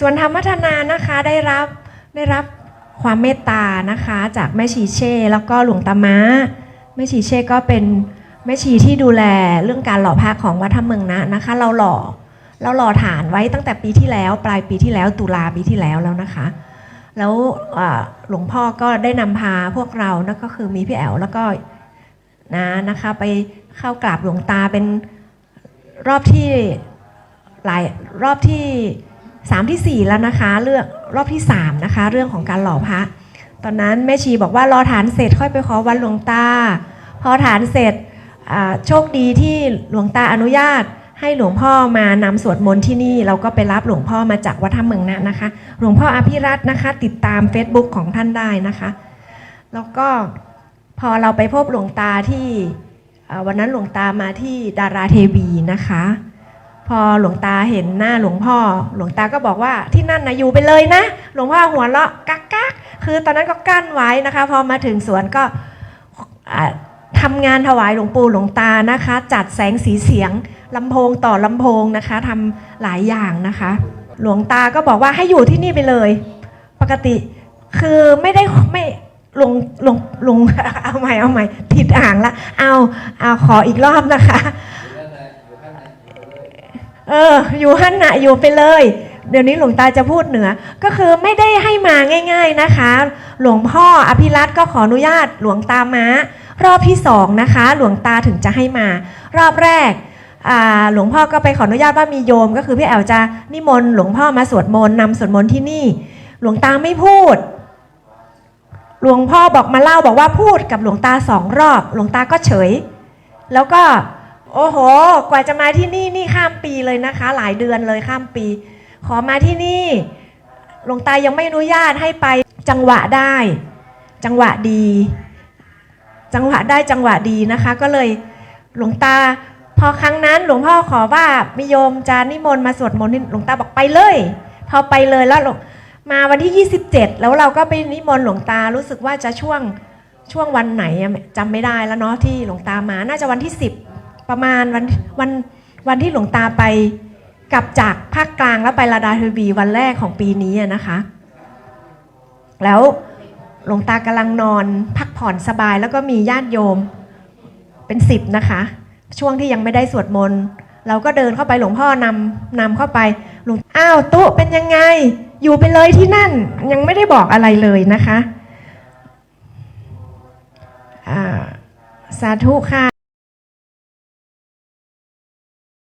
ส่วนธรรมพัฒนานะคะได้รับได้รับความเมตตานะคะจากแม่ชีเช่ แล้วก็หลวงตาม้าแม่ชีเช่ก็เป็นแม่ชีที่ดูแลเรื่องการหล่อพระของวัดธรรมเมืองนะนะคะ เราหล่อเราหล่อฐานไว้ตั้งแต่ปีที่แล้ว ปลายปีที่แล้วตุลาปีที่แล้วแล้วนะคะ แล้วหลวงพ่อก็ได้นำพาพวกเรานะก็คือมีพี่แอ๋วแล้วก็นะนะคะไปเข้ากราบหลวงตาเป็นรอบที่หลายรอบที่ สามที่สี่แล้วนะคะเรื่องรอบที่สามนะคะ เรื่องของการหล่อพระ ตอนนั้นแม่ชีบอกว่ารอฐานเสร็จค่อยไปขอวันหลวงตา พอฐานเสร็จโชคดีที่หลวงตาอนุญาต ให้หลวงพ่อมานำสวดมนต์ที่นี่เราก็ไปรับหลวงพ่อมาจากวัดธรรมเมืองนะนะคะ หลวงพ่ออภิรัตน์นะคะ ติดตาม Facebook ของท่านได้นะคะ แล้วก็พอเราไปพบหลวงตาที่วันนั้นหลวงตามาที่ดาราเทวีนะคะ พอหลวงตาเห็นหน้าหลวงพ่อ หลวงตาก็บอกว่าที่นั่นนะอยู่ไปเลยนะ หลวงพ่อหัวเราะกักกักคือตอนนั้นก็กั้นไว้นะคะ พอมาถึงสวนก็อ่าทำงานถวายหลวงปู่หลวงตานะคะ จัดแสงสีเสียงลำโพงต่อลำโพงนะคะทำหลายอย่างนะคะ หลวงตาก็บอกว่าให้อยู่ที่นี่ไปเลย ปกติคือไม่ได้ไม่ลงลงลงเอาใหม่เอาใหม่ผิดอ่างละเอาเอาขออีกรอบนะคะ เออ อยู่หั่นนะอยู่ไปเลย เดี๋ยวนี้หลวงตาจะพูดเหนือ ก็คือไม่ได้ให้มาง่าย ๆนะคะ หลวงพ่ออภิรัตก็ขออนุญาตหลวงตาม้ารอบที่สองนะคะ หลวงตาถึงจะให้มา รอบแรกหลวงพ่อก็ไปขออนุญาตว่ามีโยม ก็คือพี่แอลจะนิมนต์หลวงพ่อมาสวดมนต์นำสวดมนต์ที่นี่ หลวงตาไม่พูด หลวงพ่อบอกมาเล่าบอกว่าพูดกับหลวงตาสองรอบ หลวงตาก็เฉย แล้วก็ โอ้โห กว่าจะมาที่นี่นี่ข้ามปีเลยนะคะ หลายเดือนเลยข้ามปี ขอมาที่นี่หลวงตายังไม่อนุญาตให้ไปจังหวะได้ จังหวะดี จังหวะได้จังหวะดีนะคะ ก็เลยหลวงตา พอครั้งนั้นหลวงพ่อขอว่ามิโยมจะนิมนต์มาสวดมนต์หลวงตาบอกไปเลย พอไปเลยแล้วหลวงมาวันที่ 27 แล้วเราก็ไปนิมนต์หลวงตารู้สึกว่าจะช่วงช่วงวันไหนจำไม่ได้แล้วเนาะที่หลวงตามาน่าจะวันที่ 10 ประมาณวันวันวันที่หลวงตาไปกลับจากภาคกลางแล้วไปลาดาเทวีวันแรกของปีนี้นะคะ แล้วหลวงตากำลังนอนพักผ่อนสบายแล้วก็มีญาติโยมเป็นสิบนะคะ ช่วงที่ยังไม่ได้สวดมนต์เราก็เดินเข้าไปหลวงพ่อนำนำเข้าไปหลวงอ้าวตุ๊เป็นยังไง อยู่ไปเลยที่นั่นยังไม่ได้บอกอะไรเลยนะคะ สาธุค่ะ